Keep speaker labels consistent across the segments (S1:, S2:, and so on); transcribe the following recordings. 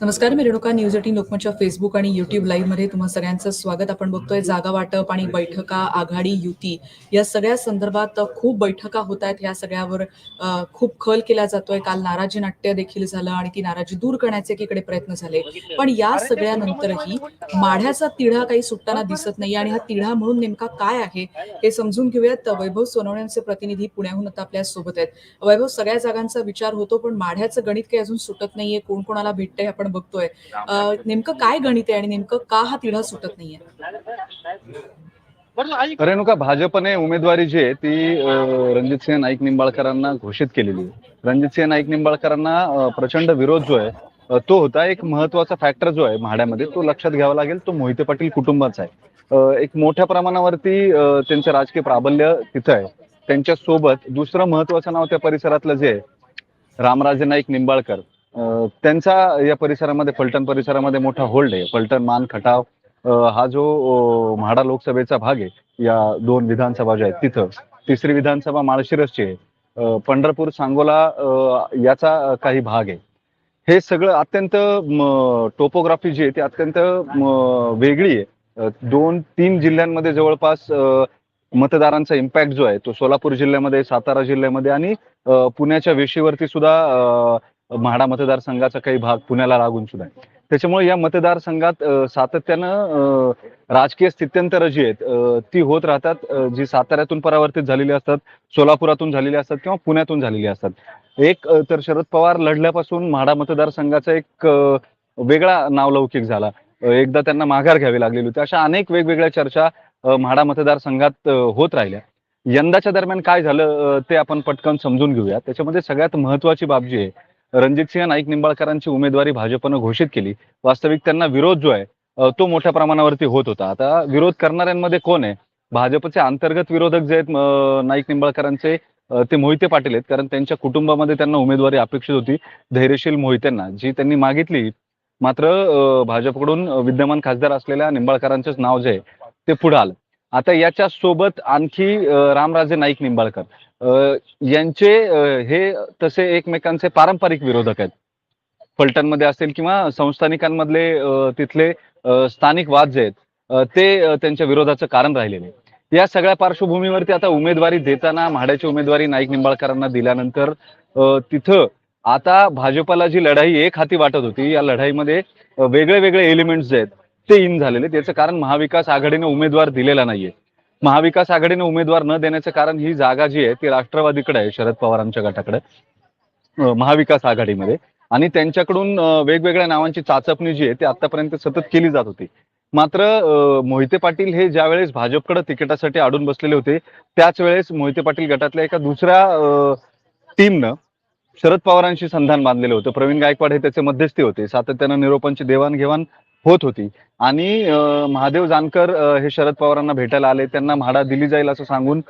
S1: नमस्कार मी Renuka news eighteen लोकमतच्या फेसबुक आणि युट्यूब लाईव्हमध्ये तुम्हा सगळ्यांचं स्वागत. आपण बघतोय जागा वाटप आणि बैठका आघाडी युती या सगळ्या संदर्भात खूप बैठका होत आहेत. या सगळ्यावर खूप खल केला जातोय. काल नाराजी नाट्य देखील झालं आणि ती नाराजी दूर करण्याचे एकीकडे प्रयत्न झाले. पण या सगळ्यानंतरही माढ्याचा तिढा काही सुटताना दिसत नाही आणि हा तिढा म्हणून नेमका काय आहे हे समजून घेऊयात. वैभव सोनवण्यांचे प्रतिनिधी पुण्याहून आता आपल्यासोबत आहेत. वैभव सगळ्या जागांचा विचार होतो पण माढ्याचं गणित काही अजून सुटत नाहीये. कोण कोणाला भेटतंय आपण बघतोय. अ, नेमकं काय गणित आहे आणि नेमकं का हा तिढा सुटत नाहीये?
S2: रेणुका भाजपने उमेदवारी जी आहे ती अं, रणजितसिंह नाईक निंबाळकरांना घोषित केलेली आहे. रणजितसिंह नाईक निंबाळकरांना प्रचंड विरोध जो आहे तो होता एक महत्त्वाचा फॅक्टर जो आहे म्हाड्यामध्ये. तो लक्षात घ्यावा लागेल तो मोहिते पाटील कुटुंबाचा आहे. एक मोठ्या प्रमाणावरती त्यांचं राजकीय प्राबल्य तिथं आहे. त्यांच्यासोबत दुसरं महत्वाचं नाव त्या परिसरातलं जे आहे रामराजे नाईक निंबाळकर. त्यांचा या परिसरामध्ये फलटण परिसरामध्ये मोठा होल्ड आहे. फलटण मान खटाव हा जो म्हाडा लोकसभेचा भाग आहे या दोन विधानसभा ज्या आहेत तिथं. तिसरी विधानसभा माळशिरसची आहे. पंढरपूर सांगोला याचा काही भाग आहे. हे सगळं अत्यंत टोपोग्राफी जी आहे ती अत्यंत वेगळी आहे. दोन तीन जिल्ह्यांमध्ये जवळपास मतदारांचा इम्पॅक्ट जो आहे तो सोलापूर जिल्ह्यामध्ये सातारा जिल्ह्यामध्ये आणि पुण्याच्या वेशीवरती सुद्धा म्हाडा मतदारसंघाचा काही भाग पुण्याला लागून सुद्धा आहे. त्याच्यामुळे या मतदारसंघात सातत्यानं राजकीय स्थित्यंतर जी आहेत ती होत राहतात. जी साताऱ्यातून परावर्तित झालेली असतात सोलापुरातून झालेली असतात किंवा पुण्यातून झालेली असतात. एक तर शरद पवार लढल्यापासून म्हाडा मतदारसंघाचा एक वेगळा नावलौकिक झाला. एकदा त्यांना माघार घ्यावी लागलेली होती. अशा अनेक वेगवेगळ्या चर्चा म्हाडा मतदारसंघात होत राहिल्या. यंदाच्या दरम्यान काय झालं ते आपण पटकन समजून घेऊया. त्याच्यामध्ये सगळ्यात महत्वाची बाब जी आहे रणजितसिंह नाईक निंबाळकरांची उमेदवारी भाजपनं घोषित केली. वास्तविक त्यांना विरोध जो आहे तो मोठ्या प्रमाणावरती होत होता. आता विरोध करणाऱ्यांमध्ये कोण आहे? भाजपचे अंतर्गत विरोधक जे आहेत नाईक निंबाळकरांचे ते मोहिते पाटील आहेत. कारण त्यांच्या कुटुंबामध्ये त्यांना उमेदवारी अपेक्षित होती धैर्यशील मोहित्यांना जी त्यांनी मागितली. मात्र भाजपकडून विद्यमान खासदार असलेल्या निंबाळकरांचंच नाव जे आहे ते पुढे आलं. आता याच्या सोबत आणखी रामराजे नाईक निंबाळकर. यांचे हे तसे एकमेकांचे पारंपरिक विरोधक आहेत. फलटणमध्ये असेल किंवा संस्थानिकांमधले तिथले स्थानिक वाद जे आहेत ते त्यांच्या विरोधाचं कारण राहिलेले आहे. या सगळ्या पार्श्वभूमीवरती आता उमेदवारी देताना म्हाड्याची उमेदवारी नाईक निंबाळकरांना दिल्यानंतर तिथं आता भाजपाला जी लढाई एक हाती वाटत होती या लढाईमध्ये वेगळे वेगळे एलिमेंट्स जे आहेत ते इन झालेले त्याचं कारण महाविकास आघाडीने उमेदवार दिलेला नाहीये. महाविकास आघाडीने उमेदवार न देण्याचं कारण ही जागा जी आहे ती राष्ट्रवादीकडे आहे शरद पवारांच्या गटाकडे महाविकास आघाडीमध्ये. आणि त्यांच्याकडून वेगवेगळ्या नावांची चाचपणी जी आहे ती आतापर्यंत सतत केली जात होती. मात्र मोहिते पाटील हे ज्या वेळेस भाजपकडे तिकिटासाठी अडून बसलेले होते त्याच वेळेस मोहिते पाटील गटातल्या एका दुसऱ्या टीमनं शरद पवारांशी संधान बांधलेलं होतं. प्रवीण गायकवाड हे त्याचे मध्यस्थी होते. सातत्यानं निरोपांची देवाणघेवाण होत होती. आणि महादेव जानकर हे शरद पवारांना भेटायला आले. त्यांना म्हाडा दिली जाईल असं सांगून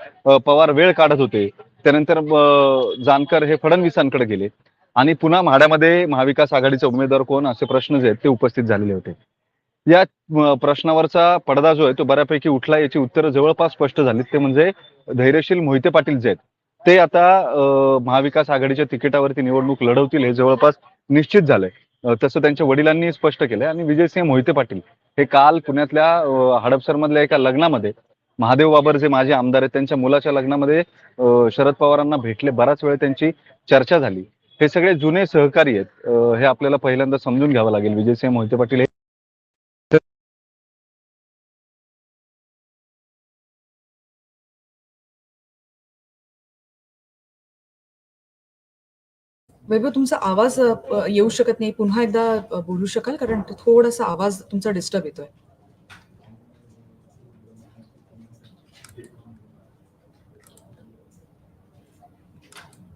S2: पवार वेळ काढत होते. त्यानंतर जानकर हे फडणवीसांकडे गेले. आणि पुन्हा म्हाड्यामध्ये महाविकास आघाडीचे उमेदवार कोण असे प्रश्न जे आहेत ते उपस्थित झालेले होते. या प्रश्नावरचा पडदा जो आहे तो बऱ्यापैकी उठला. याची उत्तरं जवळपास स्पष्ट झालीत. ते म्हणजे धैर्यशील मोहिते पाटील जे आहेत ते आता महाविकास आघाडीच्या तिकिटावरती निवडणूक लढवतील हे जवळपास निश्चित झालंय. तसं त्यांच्या वडिलांनी स्पष्ट केलंय. आणि विजयसिंह मोहिते पाटील हे काल पुण्यातल्या हडपसरमधल्या एका लग्नामध्ये महादेव बाबर जे माझे आमदार आहेत त्यांच्या मुलाच्या लग्नामध्ये शरद पवारांना भेटले. बराच वेळ त्यांची चर्चा झाली. हे सगळे जुने सहकारी आहेत. हे आपल्याला पहिल्यांदा समजून घ्यावं लागेल. विजयसिंह मोहिते पाटील हे
S1: वैभव तुमचा आवाज येऊ शकत नाही. पुन्हा एकदा बोलू शकाल? कारण थोडासा आवाज तुमचा डिस्टर्ब येतोय.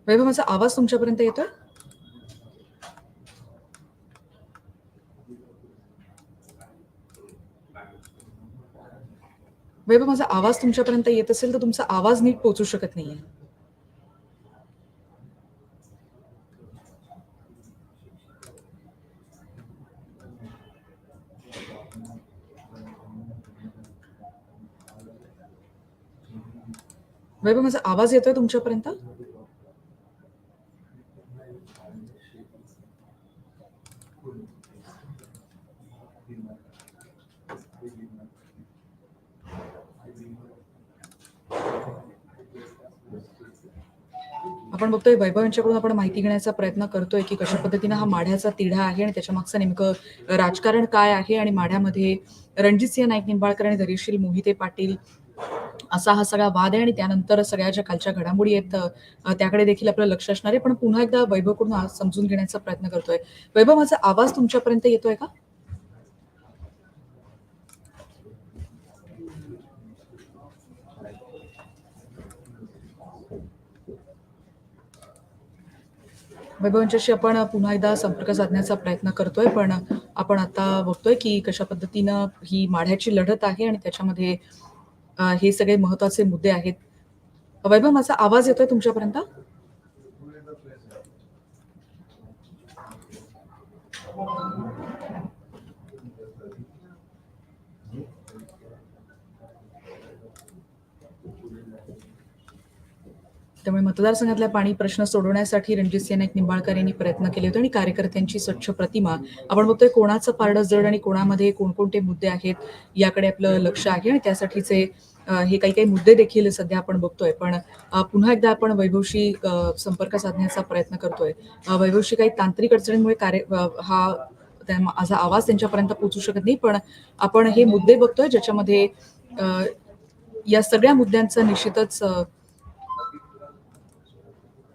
S1: वैभव माझा आवाज तुमच्यापर्यंत येतोय? वैभव माझा आवाज तुमच्यापर्यंत येत असेल तर तुमचा आवाज नीट पोहोचू शकत नाहीये. वैभव माझा आवाज येतोय तुमच्यापर्यंत? आपण बघतोय वैभव यांच्याकडून आपण माहिती घेण्याचा प्रयत्न करतोय की कशा पद्धतीनं हा माढ्याचा तिढा आहे आणि त्याच्या मागचं नेमकं राजकारण काय आहे आणि माढ्यामध्ये रणजित सिंह नाईक निंबाळकर आणि धरीशील मोहिते पाटील असा हा सगळा वाद आहे आणि त्यानंतर सगळ्या ज्या कालच्या घडामोडी आहेत त्याकडे देखील आपलं लक्ष असणार आहे. पण पुन्हा एकदा वैभवकडून समजून घेण्याचा प्रयत्न करतोय. वैभव माझा आवाज तुमच्यापर्यंत येतोय का? वैभवांच्याशी आपण पुन्हा एकदा संपर्क साधण्याचा प्रयत्न करतोय पण आपण आता बघतोय की कशा पद्धतीनं ही माढ्याची लढत आहे आणि त्याच्यामध्ये हे सगळे महत्त्वाचे मुद्दे आहेत. वैभव माझा आवाज येतोय तुमच्यापर्यंत? त्यामुळे मतदारसंघातल्या पाणी प्रश्न सोडवण्यासाठी रणजित सिंह नाईक निंबाळकर यांनी प्रयत्न केले होते आणि कार्यकर्त्यांची स्वच्छ प्रतिमा. आपण बघतोय कोणाचं पारडं जड आणि कोणामध्ये कोणकोणते मुद्दे आहेत याकडे आपलं लक्ष आहे आणि त्यासाठीचे हे काही काही मुद्दे देखील सध्या आपण बघतोय पण पुन्हा एकदा आपण वैभवशी संपर्क साधण्याचा प्रयत्न करतोय. वैभवशी काही तांत्रिक अडचणींमुळे कार्य हा त्या- माझा आवाज त्यांच्यापर्यंत पोहोचू शकत नाही पण आपण हे मुद्दे बघतोय ज्याच्यामध्ये या सगळ्या मुद्द्यांचा निश्चितच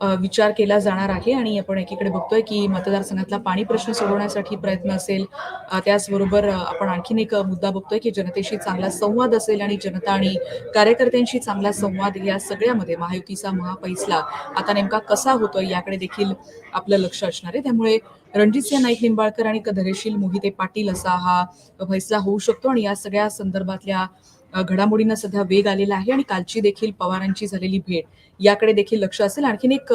S1: विचार केला जाणार आहे आणि आपण एकीकडे बघतोय की मतदारसंघातला पाणी प्रश्न सोडवण्यासाठी प्रयत्न असेल. त्याचबरोबर आपण आणखीन एक मुद्दा बघतोय की जनतेशी चांगला संवाद असेल आणि जनता आणि कार्यकर्त्यांशी चांगला संवाद या सगळ्यामध्ये महायुतीचा महापैसला आता नेमका कसा होतोय याकडे देखील आपलं लक्ष असणार आहे. त्यामुळे रणजितसिंह नाईक निंबाळकर आणि धैर्यशील मोहिते पाटील असा हा फैसला होऊ शकतो आणि या सगळ्या संदर्भातल्या घडामोडींना सध्या वेग आलेला आहे आणि कालची देखील पवारांची झालेली भेट याकडे देखील लक्ष असेल. आणखीन एक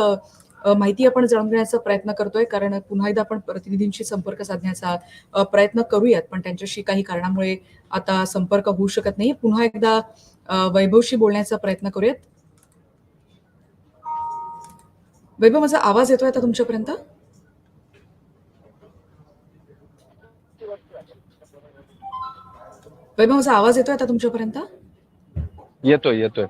S1: माहिती आपण जाणून घेण्याचा प्रयत्न करतोय कारण पुन्हा एकदा आपण प्रतिनिधींशी संपर्क साधण्याचा प्रयत्न करूयात. पण त्यांच्याशी काही कारणामुळे आता संपर्क होऊ शकत नाही पुन्हा एकदा वैभवशी बोलण्याचा प्रयत्न करूयात. वैभव माझा आवाज येतोय आता तुमच्यापर्यंत? वैभव माझा आवाज येतोय आता तुमच्यापर्यंत?
S2: येतोय येतोय.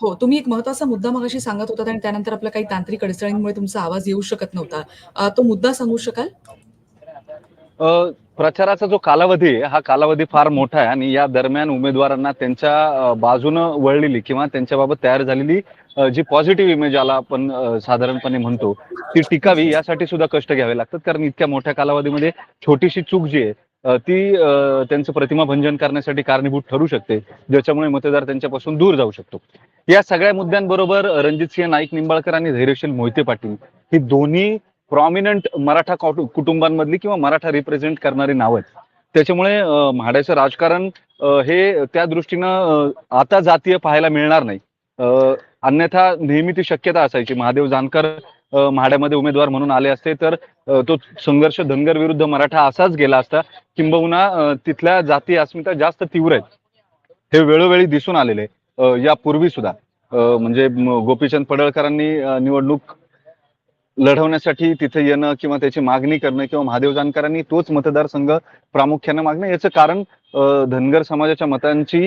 S1: हो तुम्ही एक महत्त्वाचा मुद्दा मगाशी सांगत होता आणि त्यानंतर आपल्या काही तांत्रिक अडचणींमुळे तुमचा आवाज येऊ शकत नव्हता. तो मुद्दा सांगू शकाल?
S2: अ, प्रचाराचा जो कालावधी आहे हा कालावधी फार मोठा आहे आणि या दरम्यान उमेदवारांना त्यांच्या बाजूनं वळलेली किंवा त्यांच्याबाबत तयार झालेली जी पॉझिटिव्ह इमेज आला आपण साधारणपणे म्हणतो ती टिकावी यासाठी सुद्धा कष्ट घ्यावे लागतात. कारण इतक्या मोठ्या कालावधीमध्ये छोटीशी चूक जी आहे ती त्यांचं प्रतिमा भंजन करण्यासाठी कारणीभूत ठरू शकते ज्याच्यामुळे मतदार त्यांच्यापासून दूर जाऊ शकतो. या सगळ्या मुद्द्यांबरोबर रणजितसिंह नाईक निंबाळकर आणि धैर्यशील मोहिते पाटील ही दोन्ही प्रॉमिनंट मराठा कुटुंबांमधली किंवा मराठा रिप्रेझेंट करणारी नावं आहेत. त्याच्यामुळे म्हाड्याचं राजकारण हे त्या दृष्टीनं आता जातीय पाहायला मिळणार नाही. अन्यथा नेहमी ती शक्यता असायची. महादेव जानकर म्हाड्यामध्ये उमेदवार म्हणून आले असते तर तो संघर्ष धनगर विरुद्ध मराठा असाच गेला असता. किंबहुना तिथल्या जाती अस्मिता जास्त तीव्र आहेत. हे वेळोवेळी दिसून आलेले यापूर्वी सुद्धा. म्हणजे गोपीचंद पडळकरांनी निवडणूक लढवण्यासाठी तिथे येणं किंवा त्याची मागणी करणं किंवा महादेव जानकरांनी तोच मतदारसंघ प्रामुख्यानं मागणं याचं कारण धनगर समाजाच्या मतांची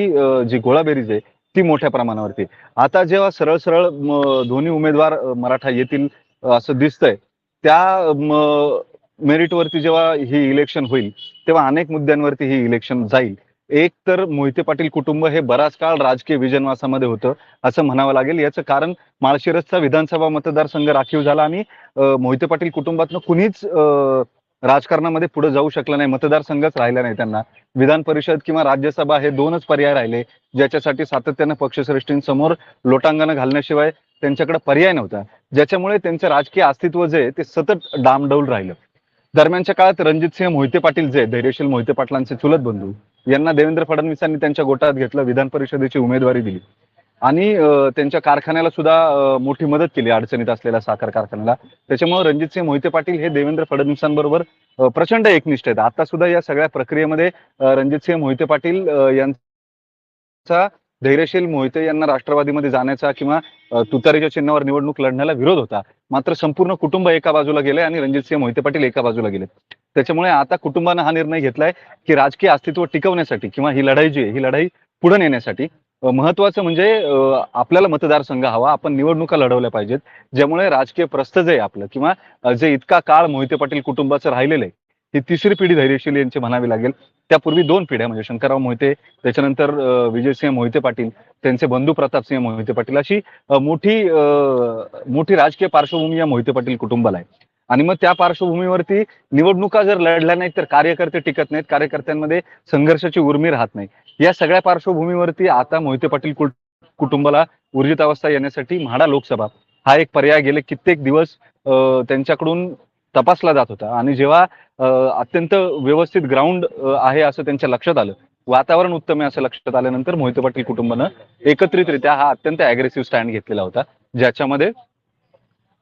S2: जी गोळाबेरीज आहे ती मोठ्या प्रमाणावरती. आता जेव्हा सरळ सरळ दोन्ही उमेदवार मराठा येतील असं दिसतंय. त्या मेरिटवरती जेव्हा ही इलेक्शन होईल तेव्हा अनेक मुद्द्यांवरती ही इलेक्शन जाईल. एक तर मोहिते पाटील कुटुंब हे बराच काळ राजकीय विजनवासामध्ये होतं असं म्हणावं लागेल. याचं कारण माळशिरसचा विधानसभा मतदारसंघ राखीव झाला आणि मोहिते पाटील कुटुंबातनं कुणीच राजकारणामध्ये पुढे जाऊ शकलं नाही मतदारसंघच राहिला नाही त्यांना. विधान परिषद किंवा राज्यसभा हे दोनच पर्याय राहिले ज्याच्यासाठी सातत्यानं पक्षश्रेष्ठींसमोर लोटांगण घालण्याशिवाय त्यांच्याकडे पर्याय नव्हता. ज्याच्यामुळे त्यांचं राजकीय अस्तित्व जे ते सतत डामडौल राहिलं. दरम्यानच्या काळात रणजितसिंह मोहिते पाटील जे धैर्यशील मोहिते पाटलांचे चुलत बंधू यांना देवेंद्र फडणवीसांनी त्यांच्या गोटात घेतलं विधान परिषदेची उमेदवारी दिली. आणि त्यांच्या कारखान्याला सुद्धा मोठी मदत केली अडचणीत असलेल्या साखर कारखान्याला. त्याच्यामुळे रणजितसिंह मोहिते पाटील हे देवेंद्र फडणवीसांबरोबर प्रचंड एकनिष्ठ आहेत. आता सुद्धा या सगळ्या प्रक्रियेमध्ये रणजितसिंह मोहिते पाटील यांचा धैर्यशील मोहिते यांना राष्ट्रवादीमध्ये जाण्याचा किंवा तुतारीच्या चिन्हावर निवडणूक लढण्याला विरोध होता. मात्र संपूर्ण कुटुंब एका बाजूला गेले आणि रणजितसिंह मोहिते पाटील एका बाजूला गेले त्याच्यामुळे आता कुटुंबानं हा निर्णय घेतलाय की राजकीय अस्तित्व टिकवण्यासाठी किंवा ही लढाई जी आहे ही लढाई पुढे नेण्यासाठी महत्वाचं म्हणजे आपल्याला मतदारसंघ हवा आपण निवडणुका लढवल्या पाहिजेत ज्यामुळे राजकीय प्रस्थ जे आपलं किंवा जे इतका काळ मोहिते पाटील कुटुंबाचं राहिलेलं आहे ही तिसरी पिढी धैर्यशील यांची म्हणावी लागेल. त्यापूर्वी दोन पिढ्या म्हणजे शंकरराव मोहिते त्याच्यानंतर विजयसिंह मोहिते पाटील त्यांचे बंधू प्रतापसिंह मोहिते पाटील अशी मोठी मोठी राजकीय पार्श्वभूमी या मोहिते पाटील कुटुंबाला आहे. आणि मग त्या पार्श्वभूमीवरती निवडणुका जर लढल्या नाहीत तर कार्यकर्ते टिकत नाहीत कार्यकर्त्यांमध्ये संघर्षाची उर्मी राहत नाही. या सगळ्या पार्श्वभूमीवरती आता मोहिते पाटील कुटुंबाला ऊर्जित अवस्था येण्यासाठी म्हाडा लोकसभा हा एक पर्याय गेले कित्येक दिवस त्यांच्याकडून तपासला जात होता. आणि जेव्हा अत्यंत व्यवस्थित ग्राउंड आहे असं त्यांच्या लक्षात आलं वातावरण उत्तम आहे असं लक्षात आल्यानंतर मोहिते पाटील कुटुंबानं एकत्रितरित्या हा अत्यंत अग्रेसिव्ह स्टँड घेतलेला होता ज्याच्यामध्ये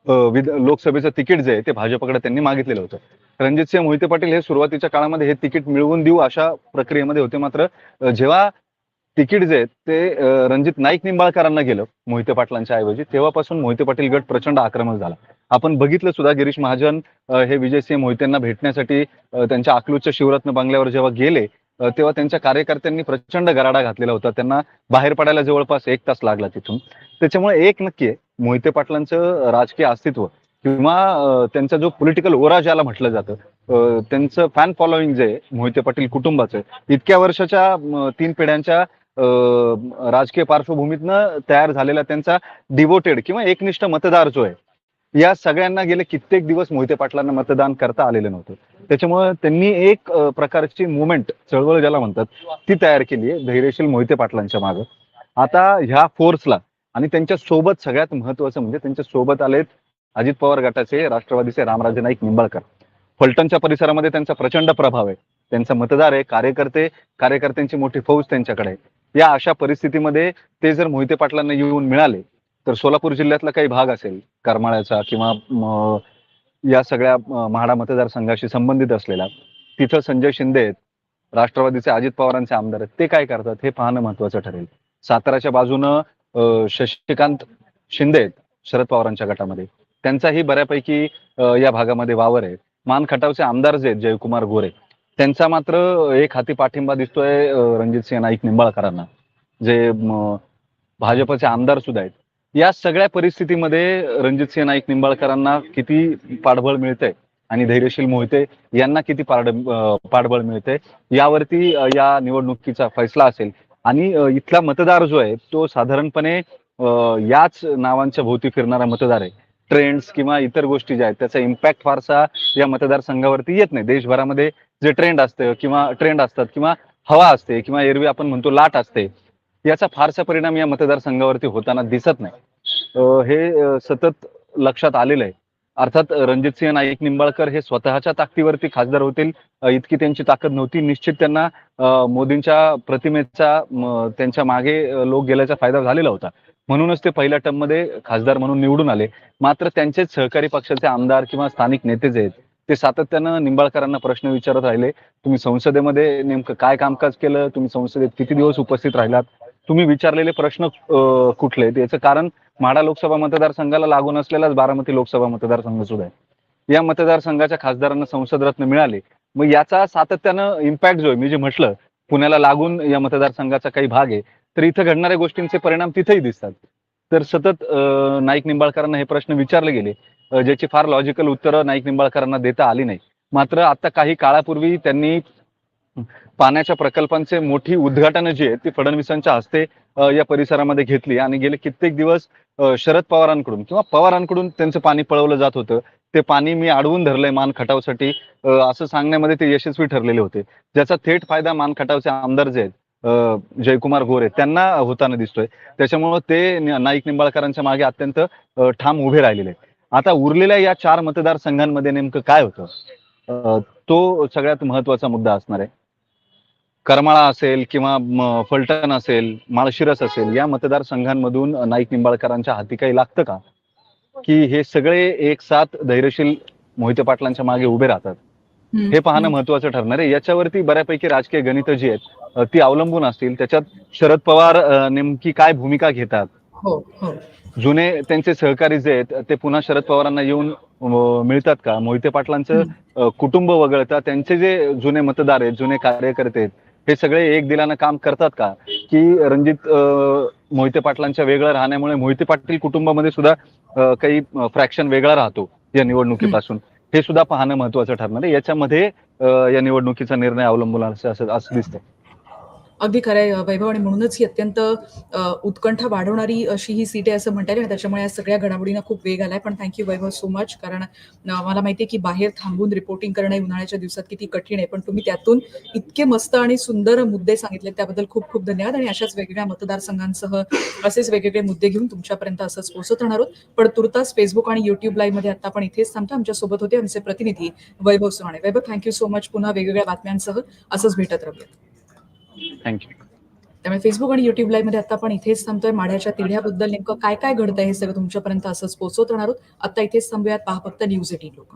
S2: लोकसभेचं तिकीट जे आहे ते भाजपकडे त्यांनी मागितलेलं होतं. रणजित सिंह मोहिते पाटील हे सुरुवातीच्या काळामध्ये हे तिकीट मिळवून देऊ अशा प्रक्रियेमध्ये होते मात्र जेव्हा तिकीट जे ते रणजित नाईक निंबाळकरांना गेलं मोहिते पाटलांच्या ऐवजी तेव्हापासून मोहिते पाटील गट प्रचंड आक्रमक झाला. आपण बघितलं सुद्धा गिरीश महाजन हे विजयसिंह मोहितेंना भेटण्यासाठी त्यांच्या अकलूजच्या शिवरत्न बंगल्यावर जेव्हा गेले तेव्हा त्यांच्या कार्यकर्त्यांनी प्रचंड गराडा घातलेला होता. त्यांना बाहेर पडायला जवळपास एक तास लागला तिथून. त्याच्यामुळे एक नक्की आहे मोहिते पाटलांचं राजकीय अस्तित्व किंवा त्यांचा जो पॉलिटिकल ओरा ज्याला म्हटलं जातं त्यांचं फॅन फॉलोईंग जे मोहिते पाटील कुटुंबाचं इतक्या वर्षाच्या तीन पिढ्यांच्या राजकीय पार्श्वभूमीतनं तयार झालेला त्यांचा डिवोटेड किंवा एकनिष्ठ मतदार जो आहे या सगळ्यांना गेले कित्येक दिवस मोहिते पाटलांना मतदान करता आलेलं नव्हतं. त्याच्यामुळे त्यांनी एक प्रकारची मुवमेंट चळवळ ज्याला म्हणतात ती तयार केली आहे धैर्यशील मोहिते पाटलांच्या मागे. आता ह्या फोर्सला आणि त्यांच्यासोबत सगळ्यात महत्वाचं म्हणजे त्यांच्यासोबत आलेत अजित पवार गटाचे राष्ट्रवादीचे रामराजे नाईक निंबाळकर. फलटणच्या परिसरामध्ये त्यांचा प्रचंड प्रभाव आहे. त्यांचा मतदार आहे कार्यकर्ते कार्यकर्त्यांची मोठी फौज त्यांच्याकडे आहे. या अशा परिस्थितीमध्ये ते जर मोहिते पाटलांना येऊन मिळाले तर सोलापूर जिल्ह्यातला काही भाग असेल करमाळ्याचा किंवा या सगळ्या म्हाडा मतदारसंघाशी संबंधित असलेला तिथं संजय शिंदे आहेत राष्ट्रवादीचे अजित पवारांचे आमदार आहेत ते काय करतात हे पाहणं महत्वाचं ठरेल. साताराच्या बाजूनं शशिकांत शिंदे आहेत शरद पवारांच्या गटामध्ये. त्यांचाही बऱ्यापैकी या भागामध्ये वावर आहे. मान खटावचे आमदार जे आहेत जयकुमार गोरे त्यांचा मात्र एक हाती पाठिंबा दिसतोय अ, रणजितसिंह नाईक निंबाळकरांना जे भाजपचे आमदार सुद्धा आहेत. या सगळ्या परिस्थितीमध्ये रणजितसिंह नाईक निंबाळकरांना किती पाठबळ मिळतंय आणि धैर्यशील मोहिते यांना किती पारड पाठबळ मिळते यावरती या निवडणुकीचा फैसला असेल आणि इथला मतदार जो आहे तो साधारणपणे याच नावांच्या भोवती फिरणारा मतदार आहे. ट्रेंड्स किंवा इतर गोष्टी ज्या आहेत त्याचा इम्पॅक्ट फारसा या मतदारसंघावरती येत नाही. देशभरामध्ये जे ट्रेंड असतं किंवा ट्रेंड असतात किंवा हवा असते किंवा एरवी आपण म्हणतो लाट असते याचा फारसा परिणाम या मतदारसंघावरती होताना दिसत नाही. हे सतत लक्षात आलेलं आहे. अर्थात रणजितसिंह नाईक निंबाळकर हे स्वतःच्या ताकदीवरती खासदार होतील. इतकी त्यांची ताकद नव्हती. निश्चित त्यांना मोदींच्या प्रतिमेचा त्यांच्या मागे लोक गेल्याचा फायदा झालेला होता. म्हणूनच ते पहिल्या टर्ममध्ये खासदार म्हणून निवडून आले. मात्र त्यांचेच सहकारी पक्षाचे आमदार किंवा स्थानिक नेते जे आहेत ते सातत्यानं निंबाळकरांना प्रश्न विचारत राहिले. तुम्ही संसदेमध्ये नेमकं काय कामकाज केलं? तुम्ही संसदेत किती दिवस उपस्थित राहिलात? तुम्ही विचारलेले प्रश्न कुठले? आहेत? याचं कारण माढा लोकसभा मतदारसंघाला लागून असलेलाच बारामती लोकसभा मतदारसंघ सुद्धा आहे. या मतदारसंघाच्या खासदारांना संसद रत्न मिळाले. मग याचा सातत्यानं इम्पॅक्ट जो आहे मी जे म्हटलं पुण्याला लागून या मतदारसंघाचा काही भाग आहे तर इथं घडणाऱ्या गोष्टींचे परिणाम तिथेही दिसतात. तर सतत नाईक निंबाळकरांना हे प्रश्न विचारले गेले ज्याची फार लॉजिकल उत्तरं नाईक निंबाळकरांना देता आली नाही. मात्र आता काही काळापूर्वी त्यांनी पाण्याच्या प्रकल्पांचे मोठी उद्घाटनं जी आहेत ती फडणवीसांच्या हस्ते या परिसरामध्ये घेतली. आणि गेले कित्येक दिवस शरद पवारांकडून किंवा पवारांकडून त्यांचं पाणी पळवलं जात होतं. ते पाणी मी अडवून धरलंय मान खटावसाठी असं सांगण्यामध्ये ते यशस्वी ठरलेले होते. ज्याचा थेट फायदा मान खटावचे आमदार जे आहेत जयकुमार गोरे त्यांना होताना दिसतोय. त्याच्यामुळं ते नाईक निंबाळकरांच्या मागे अत्यंत ठाम उभे राहिलेले आता उरलेल्या या चार मतदारसंघांमध्ये नेमकं काय होतं? तो सगळ्यात महत्त्वाचा मुद्दा असणार आहे. करमाळा असेल किंवा फलटण असेल माळशिरस असेल या मतदारसंघांमधून नाईक निंबाळकरांच्या हाती काही लागतं का? की हे सगळे एक साथ धैर्यशील मोहिते पाटलांच्या मागे उभे राहतात. हे पाहणं. महत्वाचं ठरणार आहे. याच्यावरती बऱ्यापैकी राजकीय गणित जी आहेत ती अवलंबून असतील. त्याच्यात शरद पवार नेमकी काय भूमिका घेतात?
S1: हो हो.
S2: जुने त्यांचे सहकारी जे आहेत ते पुन्हा शरद पवारांना येऊन मिळतात का? मोहिते पाटलांचं कुटुंब वगळता त्यांचे जे जुने मतदार आहेत जुने कार्यकर्ते आहेत हे सगळे एक दिलानं काम करतात का? की रणजित मोहिते पाटलांच्या वेगळं राहण्यामुळे मोहिते पाटील कुटुंबामध्ये सुद्धा काही फ्रॅक्शन वेगळा राहतो या निवडणुकीपासून. हे सुद्धा पाहणं महत्वाचं ठरणार आहे. याच्यामध्ये या निवडणुकीचा निर्णय अवलंबून असं असं असं दिसतंय.
S1: अगदी खरंय वैभव आणि म्हणूनच ही अत्यंत उत्कंठा वाढवणारी अशी ही सीट आहे असं म्हणता येईल आणि त्याच्यामुळे या सगळ्या घडामोडींना खूप वेग आलाय. पण थँक्यू वैभव सो मच कारण अ, मला माहितीये की बाहेर थांबून रिपोर्टिंग करणं उन्हाळ्याच्या दिवसात किती कठीण आहे. पण तुम्ही त्यातून इतके मस्त आणि सुंदर मुद्दे सांगितले त्याबद्दल खूप खूप धन्यवाद. आणि अशाच वेगवेगळ्या मतदारसंघांसह असेच वेगवेगळे मुद्दे घेऊन तुमच्यापर्यंत असंच पोहोचत राहणार आहोत. पण तुर्तास फेसबुक आणि युट्यूब लाईव्हमध्ये आता आपण इथेच थांबतो. आमच्यासोबत होते आमचे प्रतिनिधी Vaibhav Sohane Vaibhav thank you so much पुन्हा वेगवेगळ्या बातम्यांसह असंच भेटत राहूया
S2: थँक्यू
S1: त्यामुळे फेसबुक आणि युट्यूब लाईव्हमध्ये आता आपण इथेच थांबतोय. माड्याच्या तिढ्याबद्दल नेमकं काय काय घडतंय हे सगळं तुमच्यापर्यंत असंच पोहोचवत राहणार आहोत. आता इथेच थांबूयात. पहा फक्त न्यूज एटीन लोक.